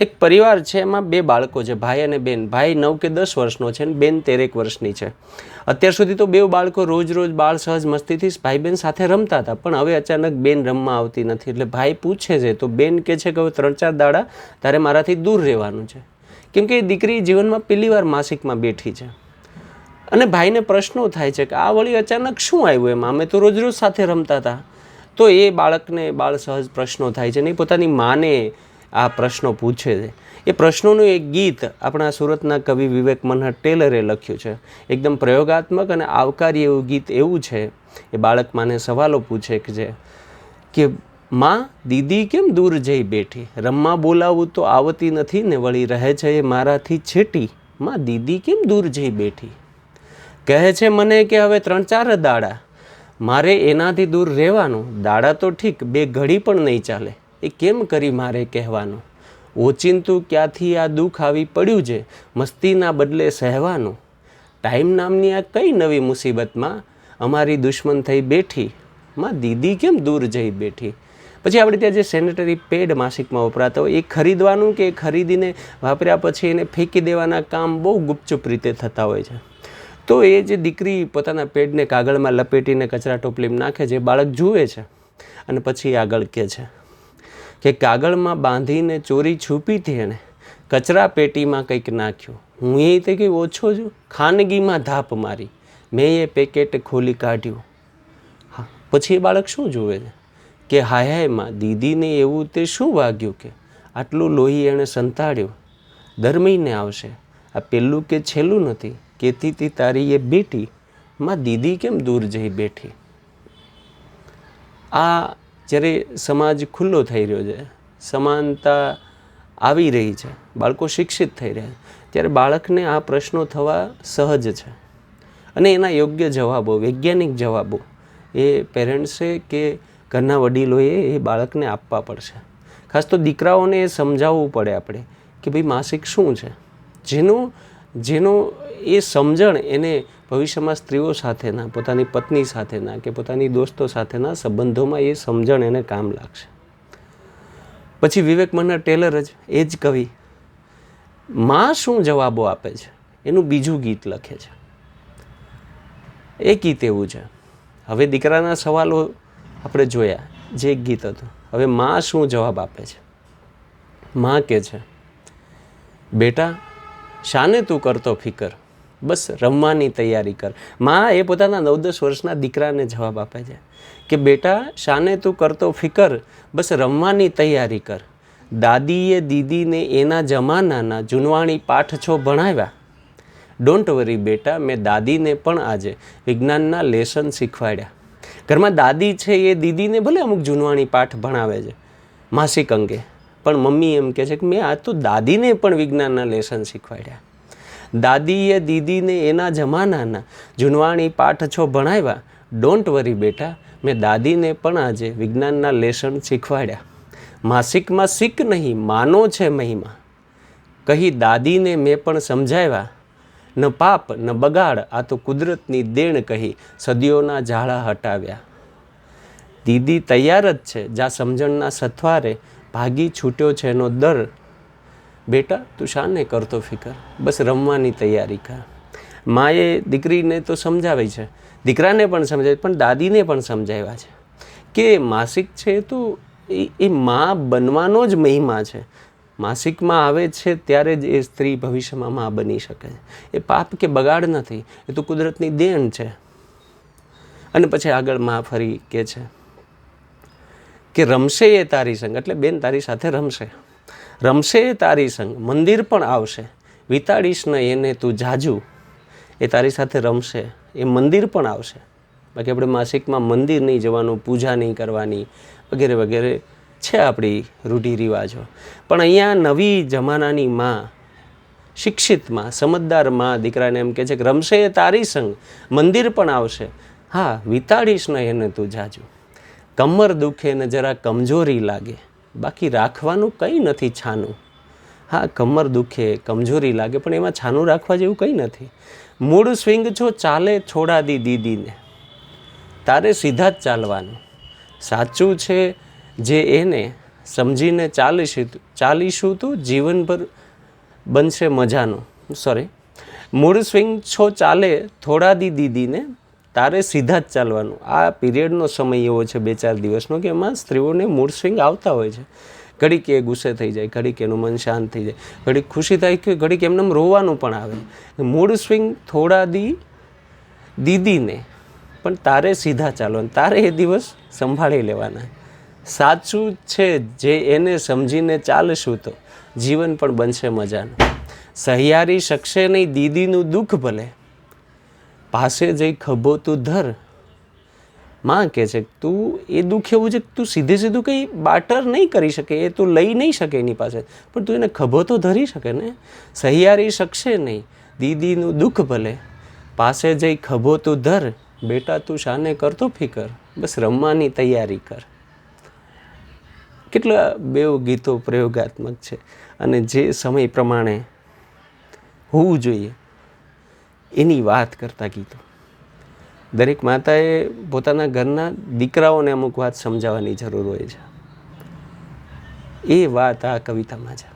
એક પરિવાર છે, એમાં બે બાળકો છે, ભાઈ અને બેન. ભાઈ નવ કે દસ વર્ષનો છે અને બેન તેરેક વર્ષની છે. અત્યાર સુધી તો બે બાળકો રોજ રોજ બાળ સહજ મસ્તીથી ભાઈ બેન સાથે રમતા હતા, પણ હવે અચાનક બેન રમવા આવતી નથી. એટલે ભાઈ પૂછે છે, તો બેન કહે છે કે હવે ત્રણ ચાર દાડા તારે મારાથી દૂર રહેવાનું છે. કેમ કે દીકરી જીવનમાં પહેલી વાર માસિકમાં બેઠી છે. અને ભાઈને પ્રશ્નો થાય છે કે આ વળી અચાનક શું આવ્યું એમાં? અમે તો રોજ રોજ સાથે રમતા હતા. તો એ બાળકને બાળ સહજ પ્રશ્નો થાય છે ને પોતાની માને આ પ્રશ્નો પૂછે છે. એ પ્રશ્નોનું એક ગીત આપણા સુરતના કવિ વિવેક મનહર ટેલરે લખ્યું છે. એકદમ પ્રયોગાત્મક અને આવકારી એવું ગીત એવું છે. એ બાળક માને સવાલો પૂછે કે જે, કે માં, દીદી કેમ દૂર જઈ બેઠી? રમવા બોલાવું તો આવતી નથી ને વળી રહે છે એ મારાથી છેટી. માં, દીદી કેમ દૂર જઈ બેઠી? કહે છે મને કે હવે ત્રણ ચાર દાડા. મારે એનાથી દૂર રહેવાનું. દાડા તો ઠીક, બે ઘડી પણ નહીં ચાલે. એ કેમ કરી મારે કહેવાનું? ઓચિંતું ક્યાંથી આ દુઃખ આવી પડ્યું છે? મસ્તીના બદલે સહેવાનું? ટાઈમ નામની આ કઈ નવી મુસીબતમાં અમારી દુશ્મન થઈ બેઠી? માં દીદી કેમ દૂર જઈ બેઠી? પછી આપણે ત્યાં જે સેનેટરી પેડ માસિકમાં વપરાતા હોય, એ ખરીદવાનું કે ખરીદીને વાપર્યા પછી એને ફેંકી દેવાના કામ બહુ ગુપચુપ રીતે થતા હોય છે. તો એ જે દીકરી પોતાના પેડને કાગળમાં લપેટીને કચરા ટોપલીમાં નાખે છે બાળક જુએ છે અને પછી આગળ કહે છે. કે કાગળમાં બાંધીને ચોરી છૂપીથી એણે કચરા પેટીમાં કંઈક નાખ્યું. હું એ તે કંઈ ઓછો છું ખાનગીમાં ધાપ મારી. મેં એ પેકેટ ખોલી કાઢ્યું. હા, પછી એ બાળક શું જુએ છે? કે હાય હાયમાં દીદીને એવું તે શું વાગ્યું કે? આટલું લોહી એણે સંતાડ્યું. દર મહિને આવશે. આ પેલું કે છેલ્લું નથી. કેતી તી તારી એ બેટી. માં દીદી કેમ દૂર જઈ બેઠી? આ જ્યારે સમાજ ખુલ્લો થઈ રહ્યો છે, સમાનતા આવી રહી છે, બાળકો શિક્ષિત થઈ રહ્યા છે, ત્યારે બાળકને આ પ્રશ્નો થવા સહજ છે. અને એના યોગ્ય જવાબો, વૈજ્ઞાનિક જવાબો એ પેરેન્ટ્સે કે ઘરના વડીલોએ એ બાળકને આપવા પડશે. ખાસ તો દીકરાઓને એ સમજાવવું પડે આપણે કે ભાઈ માસિક શું છે? જેનો જેનો એ સમજણ એને ભવિષ્યમાં સ્ત્રીઓ સાથેના, પોતાની પત્ની સાથેના કે પોતાની દોસ્તો સાથેના સંબંધોમાં એ સમજણ એને કામ લાગશે. પછી વિવેક મન્ના ટેલર જ, એ જ કવિ, માં શું જવાબો આપે છે? એનું બીજું ગીત લખે છે. એ ગીત એવું છે. હવે દીકરાના સવાલો આપણે જોયા, જે ગીત હતું. હવે માં શું જવાબ આપે છે? માં કે છે, બેટા, શાને તું કરતો ફિકર? બસ રમવાની તૈયારી કર. માં એ પોતાના નવ દસ વર્ષના દીકરાને જવાબ આપે છે કે બેટા, શાને તું કરતો ફિકર, બસ રમવાની તૈયારી કર. દાદીએ, દીદીને એના જમાનાના જૂનવાણી પાઠ છો ભણાવ્યા. ડોન્ટ વરી બેટા, મેં દાદીને પણ આજે વિજ્ઞાનના લેસન શીખવાડ્યા. ઘરમાં દાદી છે એ દીદીને ભલે અમુક જૂનવાણી પાઠ ભણાવે છે, માસિક અંગે. પણ મમ્મી એમ કહે છે કે, મેં આ તો દાદીને પણ વિજ્ઞાનના લેસન શીખવાડ્યા. દાદીએ, દીદીને એના જમાનાના જૂનવાણી પાઠ છો ભણાવ્યા. ડોન્ટ વરી બેટા, મેં દાદીને પણ આજે વિજ્ઞાનના લેસન શીખવાડ્યા. માસિકમાં શીખ નહીં, માનો છે મહિમા. કહી દાદીને મેં પણ સમજાવ્યા. ન પાપ, ન બગાડ, આ તો કુદરતની દેણ કહી સદીઓના ઝાડા હટાવ્યા. દીદી તૈયાર જ છે, જા સમજણના સથવારે ભાગી છૂટ્યો છે એનો દર. બેટા, તું શાને કરતો ફિકર? બસ રમવાની તૈયારી કર. માએ દીકરીને તો સમજાવી છે. દીકરાને પણ સમજાવી, પણ દાદીને પણ સમજાવ્યા છે. કે માસિક છે તો એ એ મા બનવાનો જ મહિમા છે. માસિકમાં આવે છે ત્યારે જ એ સ્ત્રી ભવિષ્યમાં મા બની શકે છે. એ પાપ કે બગાડ નથી, એ તો કુદરતની દેણ છે. અને પછી આગળ મા ફરી કે છે કે રમશે એ તારી સંગ, એટલે બેન તારી સાથે રમશે. રમશે તારી સંગ. મંદિર પણ આવશે. વિતાડીશ ન એને તું જાજુ. એ તારી સાથે રમશે. એ મંદિર પણ આવશે. બાકી આપણે માસિકમાં મંદિર નહીં જવાનું, પૂજા નહીં કરવાની, વગેરે વગેરે છે આપણી રૂઢિ રિવાજો. પણ અહીંયા નવી જમાનાની માં, શિક્ષિતમાં, સમજદારમાં, દીકરાને એમ કહે છે કે રમશે એ તારી સંગ. મંદિર પણ આવશે. હા, વિતાડીશ ન એને તું જાજુ. કમર દુખે ને જરા કમજોરી લાગે. બાકી રાખવાનું કંઈ નથી છાનું. હા, કમર દુખે, કમજોરી લાગે, પણ એમાં છાનું રાખવા જેવું કંઈ નથી. મૂળ સ્વિંગ છો ચાલે છોડા દી દીદીને, તારે સીધા જ ચાલવાનું. સાચું છે જે એને સમજીને ચાલીશું ચાલીશું તું જીવનભર બનશે મજાનું. સોરી મૂળ સ્વિંગ છો ચાલે થોડા દી દીદીને તારે સીધા જ ચાલવાનું. આ પીરિયડનો સમય એવો છે, બે ચાર દિવસનો, કે એમાં સ્ત્રીઓને મૂળ સ્વિંગ આવતા હોય છે. ઘડીક એ ગુસ્સે થઈ જાય, ઘડીક એનું મન શાંત થઈ જાય, ઘડીક ખુશી થાય કે ઘડીક એમને રોવાનું પણ આવે. મૂળ સ્વિંગ થોડા દી, દીદીને, પણ તારે સીધા ચાલવાનું. તારે એ દિવસ સંભાળી લેવાના. સાચું છે, જે એને સમજીને ચાલશું તો જીવન પણ બનશે મજાનું. સહિયારી શકશે નહીં, દીદીનું દુઃખ ભલે. પાસે જઈ ખભો તું ધર. માં કહે છે, તું એ દુઃખ એવું છે તું સીધે સીધું કંઈ બાટર નહીં કરી શકે, એ તું લઈ નહીં શકે એની પાસે. પણ તું એને ખભો તો ધરી શકે ને? સહિયારી શકશે નહીં. દીદીનું દુઃખ ભલે. પાસે જઈ ખભો તું ધર. બેટા તું શાને કરતો ફિકર. બસ રમવાની તૈયારી કર. કેટલા બેવ ગીતો પ્રયોગાત્મક છે. અને જે સમય પ્રમાણે હોવું જોઈએ. એની વાત કરતા ગીતો. દરેક માતાએ પોતાના ઘરના દીકરાઓને અમુક વાત સમજાવવાની જરૂર હોય છે. એ વાત આ કવિતામાં છે.